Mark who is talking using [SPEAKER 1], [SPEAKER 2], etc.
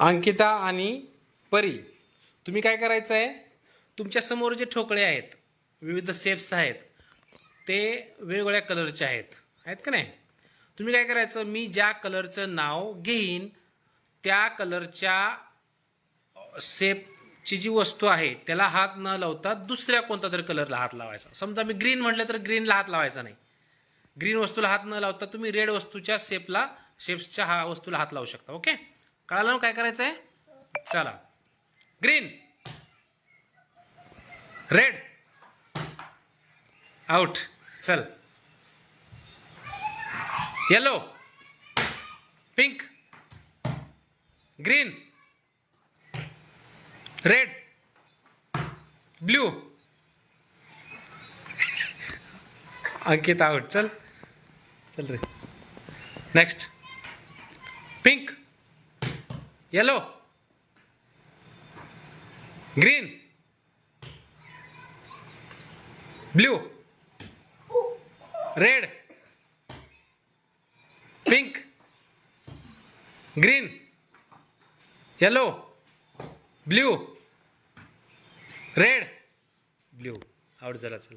[SPEAKER 1] अंकिता आणि परी तुम्ही काय करायचं आहे तुमच्यासमोर जे ठोकळे आहेत विविध शेप्स आहेत ते वेगवेगळ्या कलरचे आहेत. आहेत का नाही? तुम्ही काय करायचं? मी ज्या कलरचं नाव घेईन त्या कलरच्या शेपची जी वस्तू आहे त्याला हात न लावता दुसऱ्या कोणता तरी कलरला हात लावायचा. समजा मी ग्रीन म्हटलं तर ग्रीनला हात लावायचा नाही. ग्रीन वस्तूला हात न लावता तुम्ही रेड वस्तूच्या शेपला शेप्सच्या हा वस्तूला हात लावू शकता ओके कळालं ना काय करायचं आहे चला. ग्रीन रेड आउट चल. Yellow pink green red blue Ankit out चल. चल रे. Next pink yellow green blue red pink green yellow blue red blue आवड झाला चल.